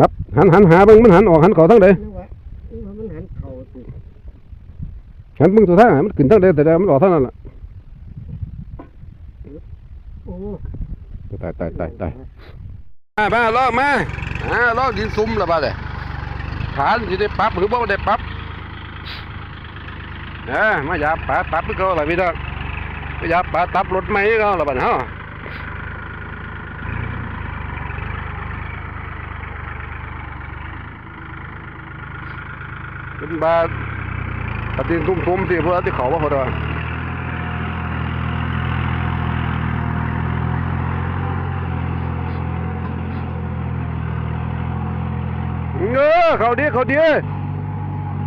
นับหันหันหาเบิ่งมันหันออกหันเข้าทางใดนึกว่านึกว่ามันหันเข่าสิหันเบิ่งตัวทางให้มันขึ้นทางใดแต่ใดมันออกทางนั้นล่ะโอ้ตายตายตายตายมามาลอกมาอ่าลอกดินซุ่มและบาดเลยฐานสิได้ปรับหรือบ่ได้ปรับเอ่ามายาปาตับคือเก่าล่ะพี่น้องมายาปาตับรถใหม่คือเก่าล่ะบัดเฮา เป็นบาปฏินทุ่มๆสิพวกที่เขาว่าเขาดอกเออเขาดีเขาดี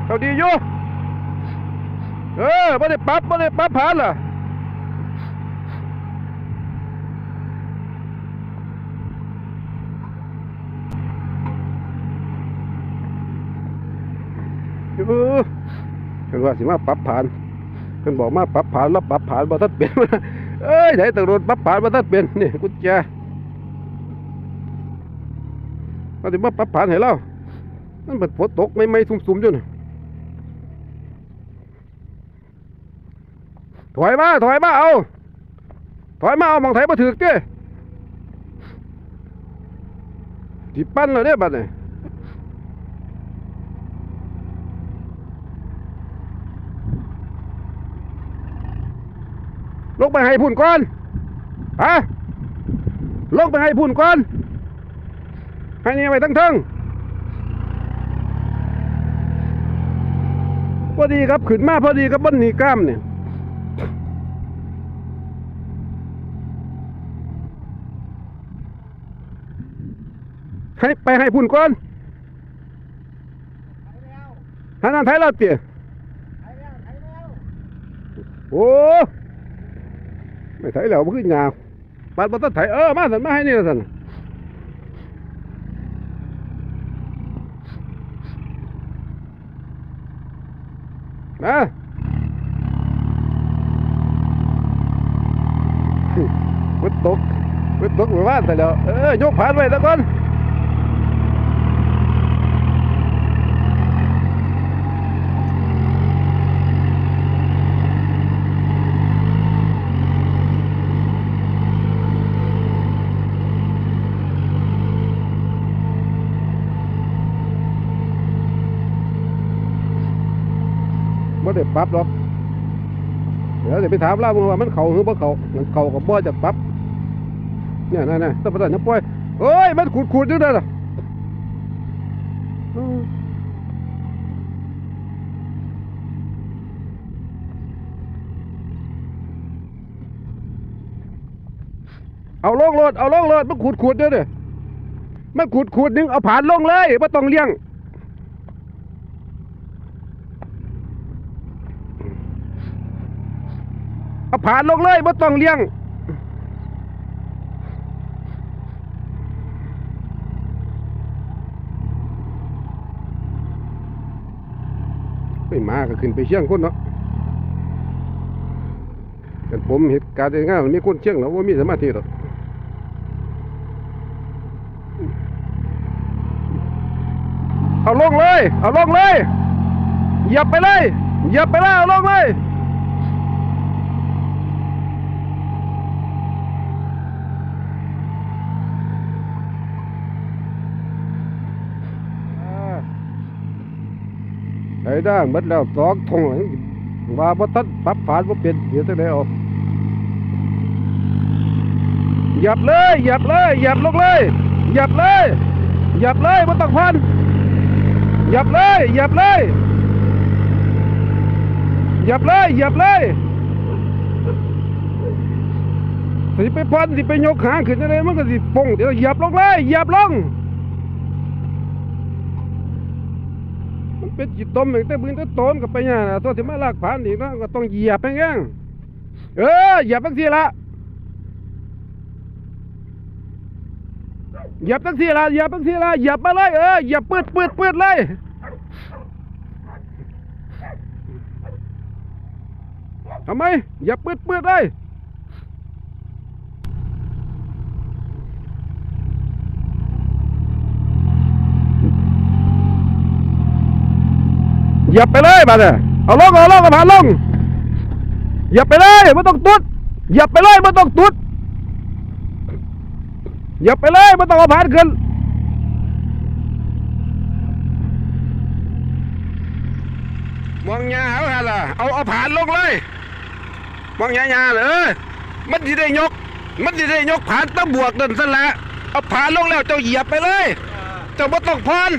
เขาดีอยู่เออไม่ได้ปั๊บไม่ได้ปั๊บผ่านล่ะ เออเพิ่นว่าสิมาปรับผ่านเพิ่นบอกมาปรับผ่านแล้วปรับผ่านบ่ทันเป็นเอ้ยไหนตำรวจปรับผ่านบ่ทันเป็นนี่กุญแจเราสิมาปรับผ่านให้เรามันเป็นฝนตกไม่ไม่ซุ่มๆอยู่นะถอยมาถอยมาเอาถอยมาเอามองไถมาถือเจ้ที่ปั้นเลยเนี่ยบัดเนี่ย ลงไปให้พุ่นก่อนฮะลงไปให้พุ่นก่อน ให้นี่ไปทั้งเทิงพอดีครับขึ้นมาพอดีกับบ้านนีกล้ามเนี่ยให้ไปให้พุ่นก่อนทางนั้นไทยเราเตี๋ยโอ้ ไม่ไทยแล้วมันขึ้นยาวปัดปัดไทยเออมาสันมาให้นี่ละสันมาพุดตกพุดตกหมู่บ้านแต่แล้วเออยกผ่าน ไว้ตะก่อนไม่ได้ปรับหรอกเดี๋ยวจะไปถามล่ามึงว่ามันเข่าหรือบ่เข่ามันเข่ากับบ่จะปรับเนี่ยนั่นน่ะต้องไปตัดน้ำปล่อยเอ้ย มันขูดขูดอยู่นั่นน่ะอืมเอาลงรถเอาลงรถมันขูดขูดเด้อเด้อมันขูดขูดนึงเอาผ่านลงเลยไม่ต้องเลี้ยง เอาผ่านลงเลยไม่ต้องเลี้ยงไปมาก็ขึ้นไปเชียงคนเนาะกันผมเหตุการณ์งานมีคนเชียงแล้วว่ามีสมาธิหรอกเอาลงเลย เอาลงเลยเหยียบไปเลยเหยียบไปเลยเอาลงเลย ไอ้ด่างหมดแล้วสองทงว่าบ่ทันปรับผ่านบ่เป็นเดี๋ยวจังได๋ออกหยับเลยหยับเลยหยับลงเลยหยับเลยหยับเลยบ่ต้องพันหยับเลยหยับเลยหยับเลยหยับเลยสิไปพันสิไปยกหางขึ้นจังได๋มันก็สิปงเดี๋ยวหยับลงเลยหยับลง มัน เป็นจิตตมตั้งแต่บืนตั้งต้นกับไปเนี่ยนะตัวที่มาลากผ่านอีกนะก็ต้องเหยียบไปแง่งเออเหยียบตั้งทีละเหยียบตั้งทีละเหยียบตั้งทีละเหยียบมาเลยเออเหยียบปืดปืดปืดเลยทำไมเหยียบปืดปืดเลย ย่าไปเลยบาเนี่ยเอาลงเอาลงเอาผ่านลงอย่าไปเลยไม่ต้องตุดอย่าไปเลยไม่ต้องตุดอย่าไปเลยไม่ต้องเอาผ่านขึ้นมองยาเอาฮะล่ะเอาเอาผ่านลงเลยมองยายาเลยมันจะได้ยก มันจะได้ยกผ่านตะบวกนั่นซะละเอาผ่านลงแล้วเจ้าเหยียบไปเลย เจ้าบ่ต้องพร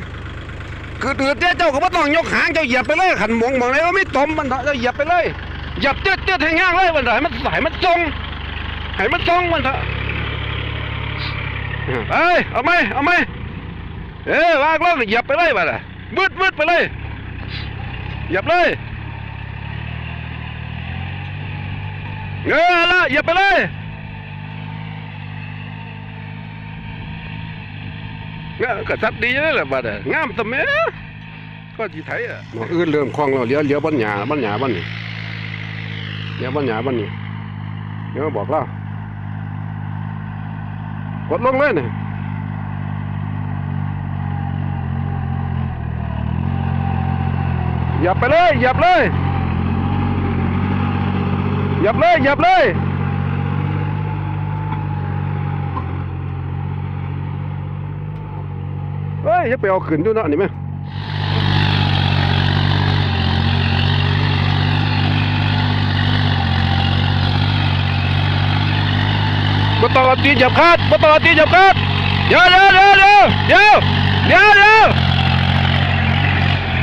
คือตืดเนี่ยเจ้าก็บ่ต้องยกหางเจ้าเหยียบไปเลยขันหมองมองเลยว่าไม่ตมมันเถอะเจ้าเหยียบไปเลยเหยียบเจืดเจืดให้ง่างเลยมันเถอะให้มันสายมันทรงให้มันทรงมันเถอะเอ้ยเอาไหมเอาไหมเอ้ยวางแล้วเหยียบไปเลยบัดน่ะวืดวืดไปเลยเหยียบเลยเออละเหยียบไปเลย งาม ก็สัตว์ดีเลยแหละบัดงามตะแม่ก็ที่ไทยอะหมออื่นเริ่มคลองแล้วเลี้ยวเลี้ยวบ้านหยาบ้านหยาบ้านนี่เลี้ยวบ้านหยาบ้านนี่เดี๋ยวมาบอกเล่ากดลงเลยนี่หยับไปเลยหยับเลยหยับเลยหยับเลย เฮ้ ยอย่าไปเอาขึ้นด้วยเนาะนี่ไหมบต้อตีจับคาดบต้อตีจับคาดเดี๋ยวเดี๋ยวเดี๋ยวเดี๋ยวเดี๋ยวเดี๋ยว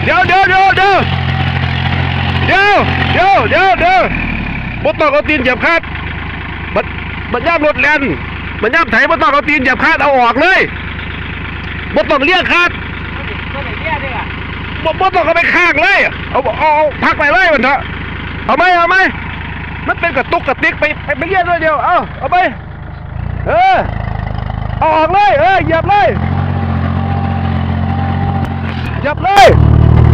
เดี๋ยวเดี๋ยวเดี๋ยวเดี๋ยวเดี๋ยวเดี๋ยวเดี๋ยวเดี๋ยวบต้อตีจับคาดบัดบัดย่ามรถแล่นบัดย่ามไถบต้อตีจับคาดเอาออกเลย บ่ต้องเลี้ยงคาดก็ไหนเนี่ยด้วยอะบ่บ่ต้องเอาไปข้างเลยเอาเอาเอาพักไปเลยมันเถอะเอาไหมเอาไหมมันเป็นกระตุกกระติกไปไปไปเลี้ยงด้วยเดียวเอาเอาไปเออเอาออกเลยเออเหยียบเลยเหยียบเลย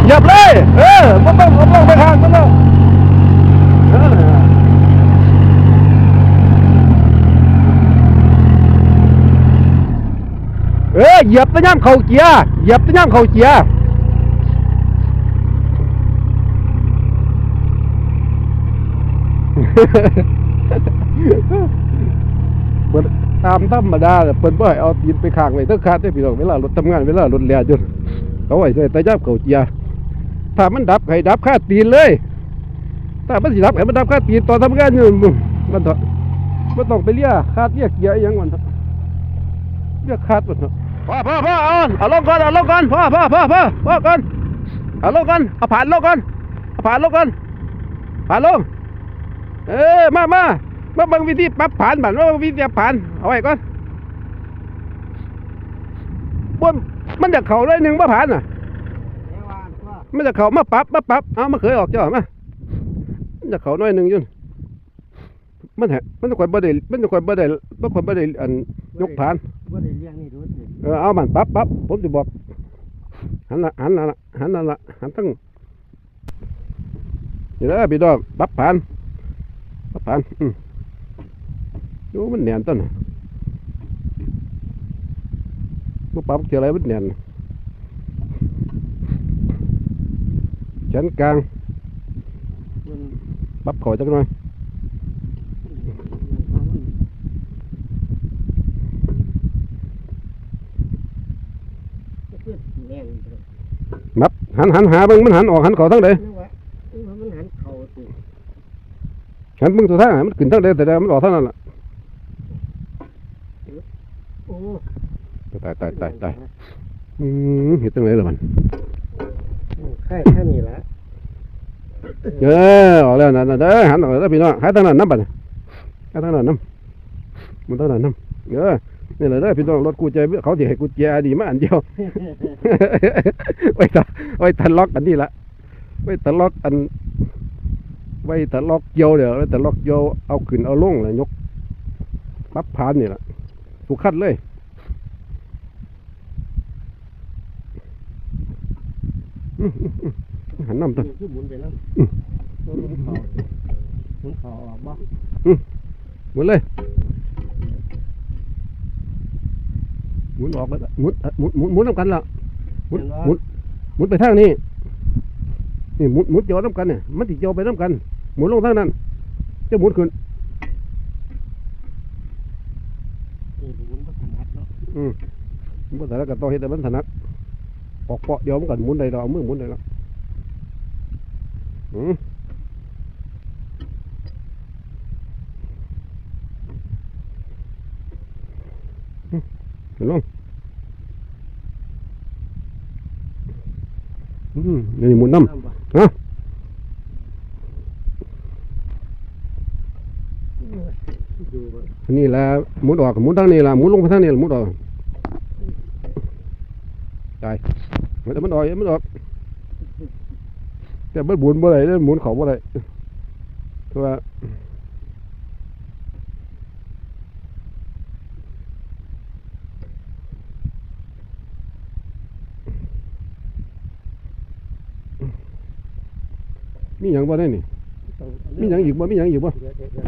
เหยียบเลยเออบ่ต้องบ่ต้องไปข้างมันแล้วเออ เออเหยียบตะย่ำเข่าเกียร์เหยียบตะย่ำเข่าเกียร์เปิดตามธรรมดาเนี่ยเปิดบ่ให้เอาตีนไปข้างไว้ทั้งคาดได้พี่น้องเวลารถทำงานเวลารถแล่จนเขาไว้ใส่แต่ย่ำเข่าเกียร์ถ้ามันดับให้ดับค่าตีนเลยถ้ามันสิดับให้มันดับค่าตีนตอนทำงานอยู่มันเถอะมันต้องไปเลียคาดเลียเกียร์ยังมันเถอะเลียคาดมันเถอะ พ่อพ่อพ่อเอาเอาลงก่อนเอาลงก่อนพ่อพ่อพ่อพ่อพ่อก่อนเอาลงก่อนเอาผ่านลงก่อนเอาผ่านลงก่อนผ่านลงเออมามามาบังวิธีปรับผ่านบันมาเบิ่งวิธีผ่านเอาไว้ก่อนบ่มมันจะเข่าเลยหนึ่งมาผ่านน่ะเอวานว่ามันจะเข่ามาปรับมาปรับเอามาเคยออกเจ้ามามันจะเข่าน้อยหนึ่งยุ่นมันแหะมันจะคอยบ่ได้มันจะคอยบ่ได้บ่คอยบ่ได้อันยกผ่านว่ได้เลี้ยงนี่ดู เออเอามันปรับปรับผมจะบอกหันละหันละหันละละหันตั้งนี่แหละพี่ดอกปรับผ่านปรับผ่านอืมดูมันแหนนต้นน่ะบ่ปรับเกี่ยวอะไรมันแหนนชั้นกลางมันปรับขอจักหน่อย มันคือแรงเลย มับ หันหันหาเบิ่งมันหันออกหันเขอทั้งใดนึกว่านึกว่ามันหันเข่าสิหันเบิ่งตัวทางให้มันขึ้นทั้งใดแต่ใดมันออกเท่านั้นล่ะโอ้ตายตายตายตายอืมเห็นจังไดล่ะมันแค่แค่นี้แหละเออออกแล้วนั่นน่ะเด้อหันออกแล้วพี่น้องหายทางนั้นน้ำบัดน่ะหายทางนั้นน้ำมันทางนั้นน้ำเออ นี่แหละเด้อพี่น้องรถกูใจเขาสิให้กูแจดีมาอันเดียว ไว้ตะไว้ตะล็อกอันนี้ละไว้ตะล็อกอัน ไว้ตะล็อกเกี่ยวเดี๋ยวไว้ตะล็อกเกี่ยวเอาขึ้นเอาลงแล้วยกปรับผ่านนี่ละถูกคัดเลยอื้ออื้ออื้อหันน้ำต้นคือหมุนไปแล้วอืมหมุนเข่าหมุนเข่าออกบ่หมุนเลย หมุนออกแล้วหมุนเอ่อหมุนหมุนหมุนน้ำกันละหมุนหมุนหมุนไปทางนี้นี่หมุนหมุนเจียวน้ำกันเนี่ยมันติเจียวไปน้ำกัน หมุนลงทางนั้นจะหมุนขึ้นนี่ดูมันก็ถนัดเนาะอืมมันบ่ถนัดก็ต้องเฮ็ดแต่มันถนัดปอกเปาะเดียวมันก็หมุนได้ดอกเอามือหมุนได้แล้วอืมอืมเห็น ลงอืมนี่หมุนน้ำน้ำบ่ฮะดูบ่อันนี้แหละหมุนออกหมุนทางนี้ล่ะหมุนลงไปทางนี้ล่ะหมุนออกใช่มันจะมันออกมันออกแต่มันหมุนบ่ได้เด้อหมุนเขาบ่ได้เพราะว่า มีหยังบ่ได้นี่ต้องมีหยังอีกบ่ มีหยังอีกบ่เดี๋ยวเดี๋ยวเดี๋ยว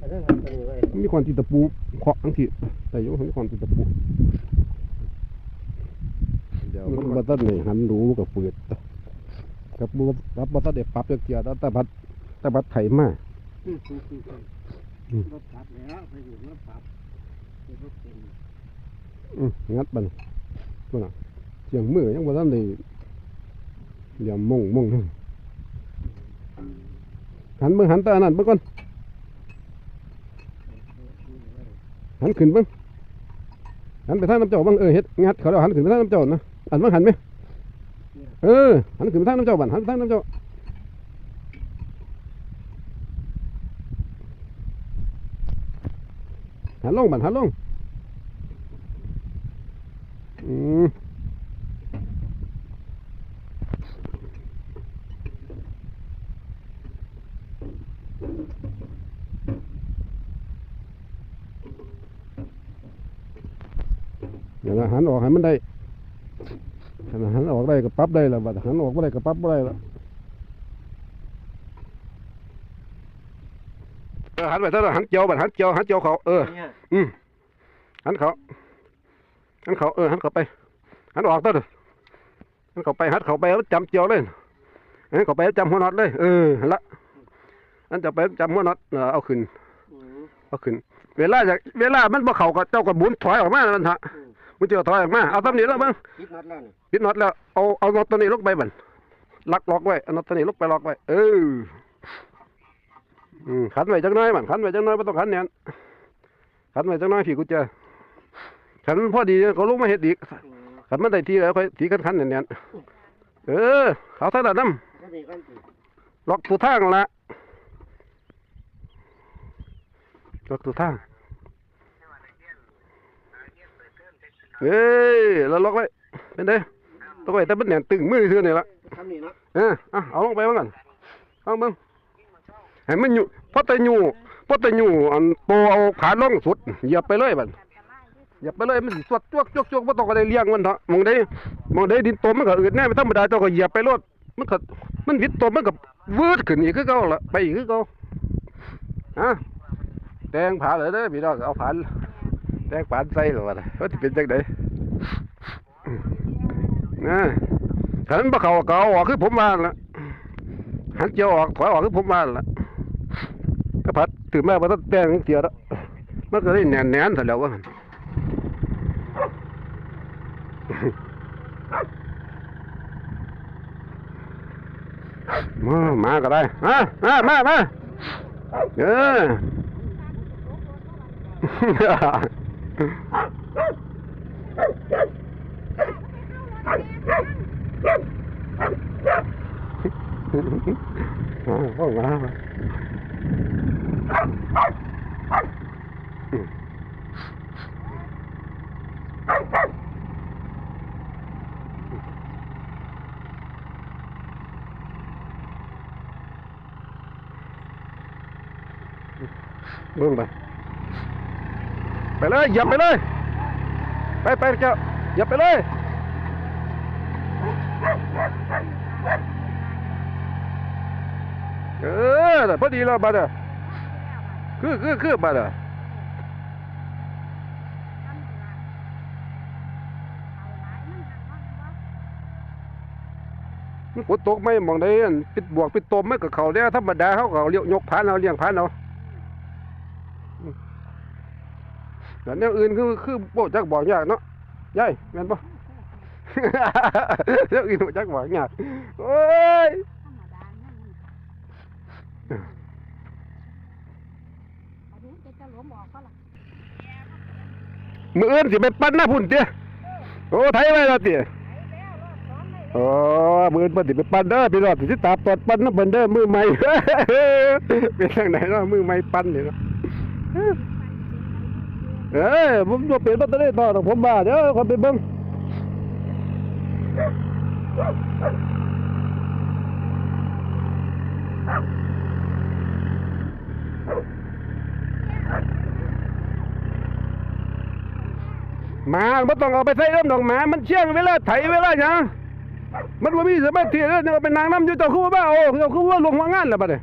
อันนั้นเอาตรงนี้ไว้มีความตีตะปูเคาะทั้งทีแต่อยู่มีความตีตะปูเดี๋ยวมันบัตัดนี่หันรู้กับเปิดกับบักับบัตัดเด็ปรับจักเกียร์แต่บัดแต่บัดไถมาอืมอืมอืมอืมรถปรับแล้วไปอยู่รถปรับเดี๋ยวรถเป็นอืมงัดบัดนตัวน่ะเสียงมือยังบัตัดนี่เดี๋ยวมงมง หันเบิ่งหันแตอันนั้นเบิ่งก่อนหันขึ้นเบิ่งหันไปทางน้ำเจ้าบิ่งเออเฮ็ดงัดเขาแล้วหันขึ้นไปทางน้ำเจ้านะอันเบิ่งหันไหมเออหันขึ้นไปทางน้ำเจ้าบัดหันไปทางน้ำเจ้าหันลงบันหันลง อืม อย่างนั้นออกให้มันได้ขณะหันออกได้ก็ปรับได้แล้วบัดหันออกไม่ได้ก็ปรับไม่ได้แล้วเออหันไปเท่านั้นหันเจียวบัดหันเจียวหันเจียวเขาเอออืมหันเขาหันเขาเออหันเขาไปหันออกต้นหันเขาไปหันเขาไปแล้วจำเจียวเลยหันเขาไปแล้วจำหัวน็อตเลยเออหันละอันจะไปจำหัวน็อตเออเอาขึ้นเอาขึ้น เวลาจะเวลามันบ่เขาก็เจ้าก็บุนถอยออกมาแล้วนั่นฮะอื มมันจะถอยออกมาเอาตำหนิแล้วบ้างคิดนัดแล้วนี่ปิดน็อตแล้วเอาเอาน็อตตัวนี้ลงไปบันลักล็อกไว้เอาน็อตตัวนี้ลงไปล็อกไว้เอออืมขันไว้จังน้อยมันขันไว้จังน้อยไม่ต้องขันแน่นขันไว้จังน้อยผีกูเจอขันพอดีก็ลุกมาเฮ็ดอีกอืมขันมันได้ทีแล้วค่อยทีกันขันแน่นๆเออเขาถนัดน้ก็ดีกันสิำล็อกตัวทางละล็อกตัวทาง เอ้ยแล้วล็อกไว้เป็นไงต้องไว้แต่มันแน่นตึงมือเท่านี่ละทำนี่เนาะเอออะเอาลงไปบ้างกันลองเบ้างให้มันอยู่พอแต่อยู่พอแต่อยู่อันโปเอาขาล่องสุดเหยียบไปเลยบัดเหยียบไปเลยมันสิสวดจวกจวกจวกบ่ต้องอะไรเลี้ยงมันเถอะมองได้มองได้ดินตมมันก็อืดแน่ไม่ธรรมดาเจ้าก็เหยียบไปรถมันก็มันวิดตมมันก็วืดขึ้นอีกคือเก่าละไปอีกคือเก่าอะแตงผาเลยเด้อพี่น้องเอาผาน แตงผานใส่หรอวะว่าสิเป็นจังไดนะถ้ามันบ่เขาเอาออกคือผมว่าละหันเจียวออกถอยออกคือผมมานั่นละก็พัดถือแม่มาตั้งแต่งเจียวแล้วมันก็ได้แน่นแน่นแล้วว่ามามาก็ได้มามามามาเออ มาเข้ามาเบิ่ง ไปเลยเหยับไปเลย ไปไปเจ้าเหยับไปเลยเออพอดีแล้วบัดอะคือคือคือบัดอะมันฝนตกไม่มองได้ปิดบวกปิดตมไม่กับเขาแล้วธรรมดาเขาก็เอาเลี้ยวยกผ่านเอาเลี้ยงผ่านเอา แต่แนวอื่นคือคือโบจักบอกยากเนาะยายแม่นบ่แนวอื่นโบจักบอกยากโอ้ยมืออื่นสิไปปั้นหน้าพุ่นเตี้ยโอ้ไทยไว้แล้วเตี้ยไอ้มืออื่นเพิ่นสิไปปั้นเด้อพี่น้องสิตามตอดปั้นน้ำเพิ่นเด้อมือใหม่เป็นจังไดเนาะมือใหม่ปั้นนี่ยเนาะ เอ้ยผมจะเปลี่ยนแบตเตอรี่ต่อของผมบ้าเดี๋ยวคนไปเบิ้งหมาไม่ต้องเอาไปใส่น้ำดอกหมามันเชี่ยงเวลาไถเวลาหยังมันว่ามีสมาธิแล้วเนี่ยเป็นนางน้ำอยู่เจ้าคือว่าบ้าโอ้เจ้าคือว่าลงหัวงานแล้วบัดเนี่ย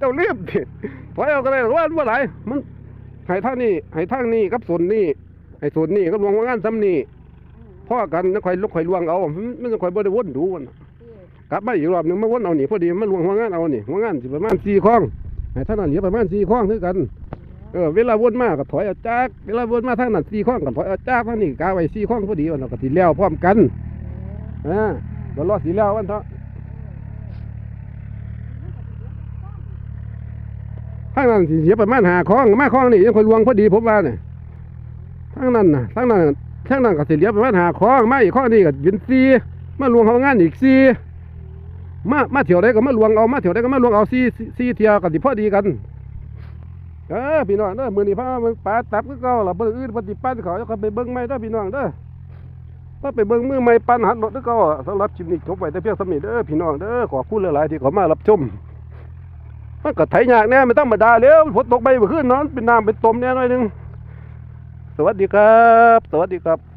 เจ้าเรียบดิถอยเอาก็ได้หรว่าว่าไหลมัน ให้ทางนี้ให้ทางนี้กับส่วนนี้ให้ส่วนนี้ก็ลวงว่างานซ้ำนี้พ่อกันแล้วค่อยลุกค่อยลวงเอามันมันจะค่อยบ่ได้วนดูมันน่ะกลับมาอีกรอบหนึงมาวนเอานี่พอดีมาลวงว่างานเอานี่ว่างานสิประมาณ4ข้องให้ทางนั้นเหลือประมาณ4ข้องคือกันเออเวลาวนมาก็ถอยเอาจาก เวลาวนมาทางนั้น4ข้องก็ถอยเอาจากทางนี้กาไว้4ข้องพอดีวันนั้นก็สิแล้วพร้อมกันอ่าบ่รอสิแล้ววันเถาะ ทางนั้นสิเสียประมาณ5ข้องมาข้องนี่ยังค่อยลวงพอดีผมว่าเนี่ยทั้งนั้นนะทั้งนั้นทั้งนั้นก็สิเหลียประมาณหาข้องมาอีกข้อนี้ก็เป็นซีมาลวงเขางานอีกซีมามาเที่ยวได้ก็มาลวงเอามาเที่ยวได้ก็มาลวงเอาซีซีเทียวกันสิพอดีกันเออพี่น้องเด้อมือนี้พามาปลาตับคือเก่าล่ะบ่อื่นปฏิปันเขาจะไปเบิ่งใหม่เด้พี่น้องเด้อถ้าไปเบิ่งมือใหม่ปันหัดรถก่าอะสำหรับคลิปนี้จบไว้แต่เพียงเท่านี้เด้อพี่น้องเด้อขอบคุณหลายๆที่ข้ามารับชม มันก็ไถยากแน่ไม่ธรรมดาแล้วฝนตกไปเมื่อคืนนอนเป็นน้ำเป็นตมแน่หน่อยหนึงสวัสดีครับ สวัสดีครับ